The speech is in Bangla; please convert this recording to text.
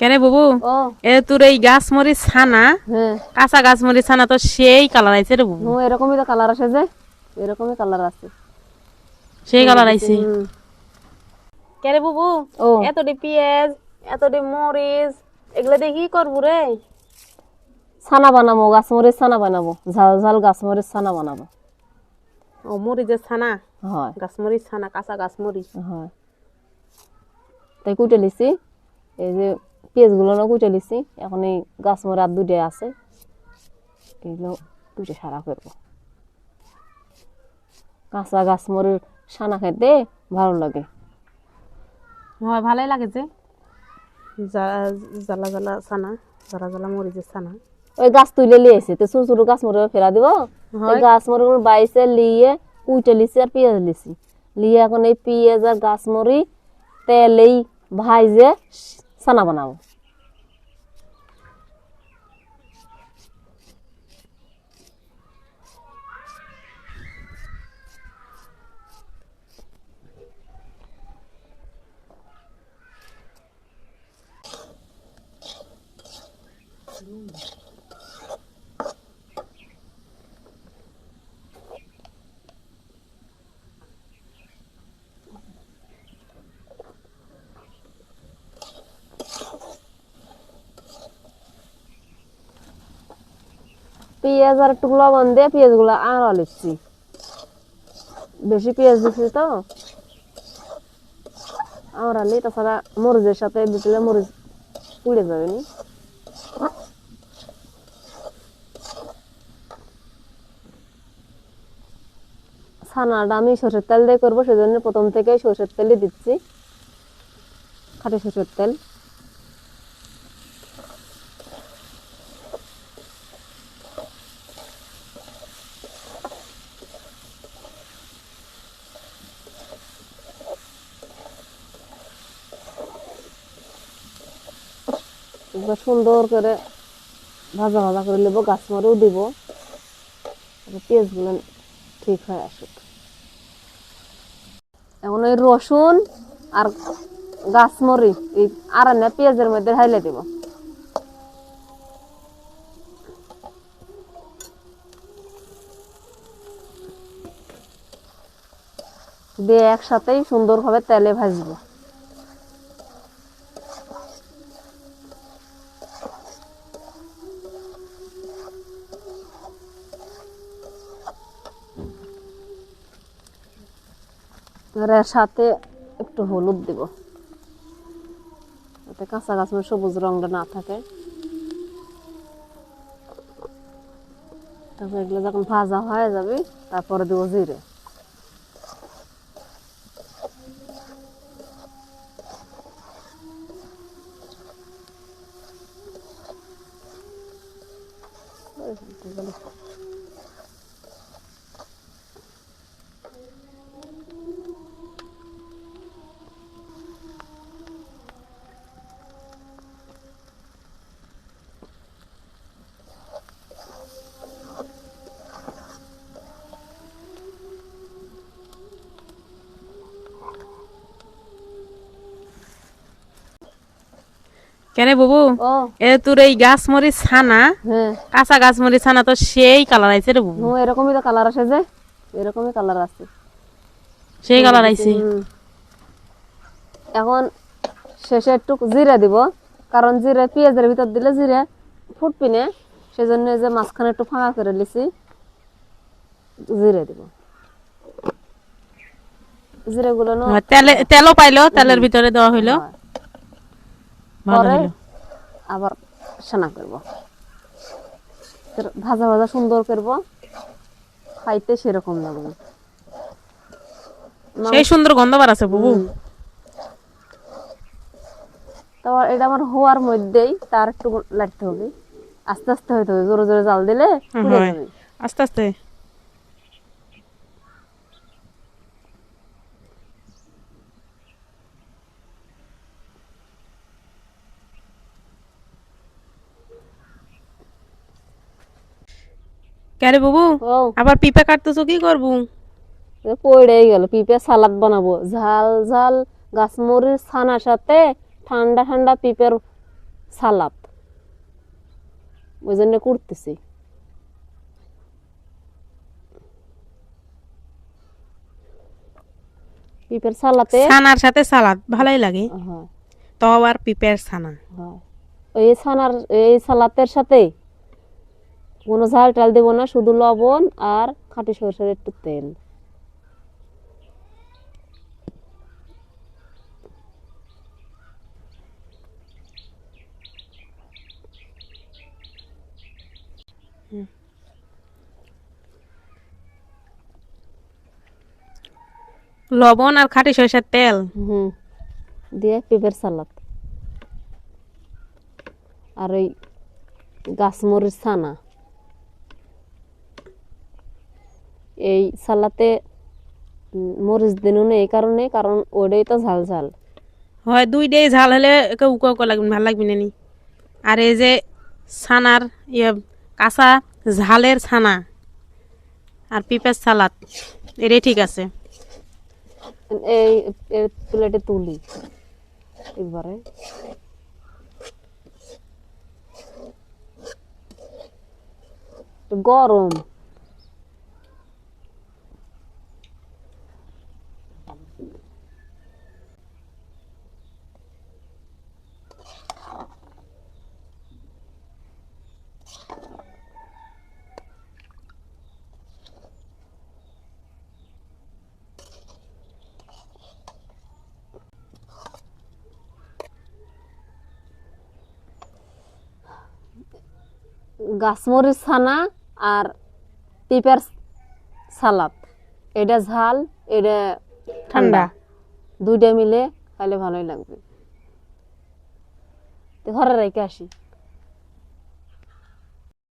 কেন বাবু? এ তোর এই গাছ মরিচ ছানা হ্যাঁ। কাঁচা গাছ মরিচ ছানা তো সেই কালার আইছে রে বাবু। এরকমই তো কালার আসে যে এরকমই কালার আছে সেই কালার আইছে। কেরে বাবু? এতটি পেঁয়াজ এতটি মরিচ এগুলো দিয়ে কি করব রে? ছানা বানাবো গাছ মরিচ ছানা বানাবো ঝাল ঝাল গাছ মরিচ ছানা বানাবো। ও মরিচের ছানা? হয়। গাছ মরিচ ছানা কাঁচা গাছ মরিচ। হয়। তাই কুটে লিছি এই যে পেঁয়াজগুলো না কুটে লিছি এখন এই গাছ মরে আর দুটো আছে। এগুলো কুটে সারা করব কাঁচা গাছ মরির সানা খেতে ভালো লাগে। হয় ভালোই লাগে যে। জ্বালা জ্বালা ছানা জ্বালা জ্বালা মরিচের ছানা। ওই গাছ তুলে লিয়েছে তো ছোট ছোট গাছ মরে ফেরা দিব। গাছ মরে বাইসে লিয়ে কুইটে লিছি আর পেঁয়াজ লিছি। লিয়ে এখন এই পেঁয়াজ আর গাছ মরি তেলেই ভাইজে ছানা বানাবো পেঁয়াজ আর একটু লবণ দিয়ে পেঁয়াজগুলো আড়া লিখছি বেশি পেঁয়াজ দিচ্ছি তো। আড়ালি তাছাড়া মরিচের সাথে দিলে মরিচ পুড়ে যাবে নি। ছানাটা আমি সরষের তেল দিয়ে করব, সেজন্য প্রথম থেকে সরষের তেলই দিচ্ছি। খাঁটি সরষের তেল। সুন্দর করে ভাজা ভাজা করে নেব, গাছ মরেও দিব। পেঁয়াজগুলো ঠিক হয়ে আসুক। এখন ওই রসুন আর গাছ মরি, এই আরান্না পেঁয়াজের মধ্যে ঢাইলে দিব। দিয়ে একসাথেই সুন্দরভাবে তেলে ভাজবো। আর সাথে একটু হলুদ দিব। যাতে কাঁচা গাছ সবুজ রংটা না থাকে। তারপর এগুলো যখন ভাজা হয়ে যাবে, তারপরে দেবো জিরে। কেন বাবু? এ তোর এই গাছ মরিচ ছানা হ্যাঁ। কাঁচা গাছ মরিচ ছানা তো সেই কালার আইছে রে বাবু। এরকমই তো কালার আসে যে এরকমই কালার আছে সেই কালার আইছে। এখন শেষে একটু জিরে দিব কারণ জিরে পেঁয়াজের ভিতর দিলে জিরে ফুটবি না সেজন্য যে মাঝখানে একটু ফাঁকা করে লিছি জিরে দিব। জিরে গুলো না তেলে তেলও পাইলো তেলের ভিতরে দেওয়া হইল। পরে আবার সানা করব। ভাজা ভাজা সুন্দর করব। খাইতে সেরকম লাগবে। সেই সুন্দর গন্ধ বার আছে বাবু। তারপর এটা আমার হওয়ার মধ্যেই তার একটু লাগতে হবে। আস্তে আস্তে হইতে হবে। জোরে জোরে জাল দিলে। আস্তে আস্তে। কেরে বাবু? আবার পিপা কাটতেছো কি করব? এ পড়েই গেল পিঁপে সালাদ বানাবো। ঝাল ঝাল গাছমরিচ ছানার সাথে ঠান্ডা ঠান্ডা পিঁপের সালাদ। ওই জন্য করতেছি পিঁপের সালাতে ছানার সাথে সালাদ ভালোই লাগে। তো আর পিপের ছানা। এই ছানার এই সালাতের সাথে কোনো ঝাল টাল দেবো না শুধু লবণ আর খাঁটি সরষের একটু তেল। লবণ আর খাটি সরিষার তেল। হুম দিয়ে পেঁপের সালাদ। আর ওই গাছমরিচ ছানা। এই সালাতে মরিচ দিনও নেই এই কারণে কারণ ওটাই তো ঝাল ঝাল। হয় দুই ডে ঝাল হলে একে উকো উকো লাগবে ভালো লাগবে না আর এই যে ছানার ইয়ে কাঁচা ঝালের ছানা আর পিপের সালাদ এটাই ঠিক আছে। এই প্লেটে তুলি এবারে। গরম। গাছমরিচ ছানা আর পেঁপের সালাদ। এটা ঝাল এটা ঠান্ডা। দুইটা মিলে খাইলে ভালোই লাগবে। ঘরে রেখে আসি।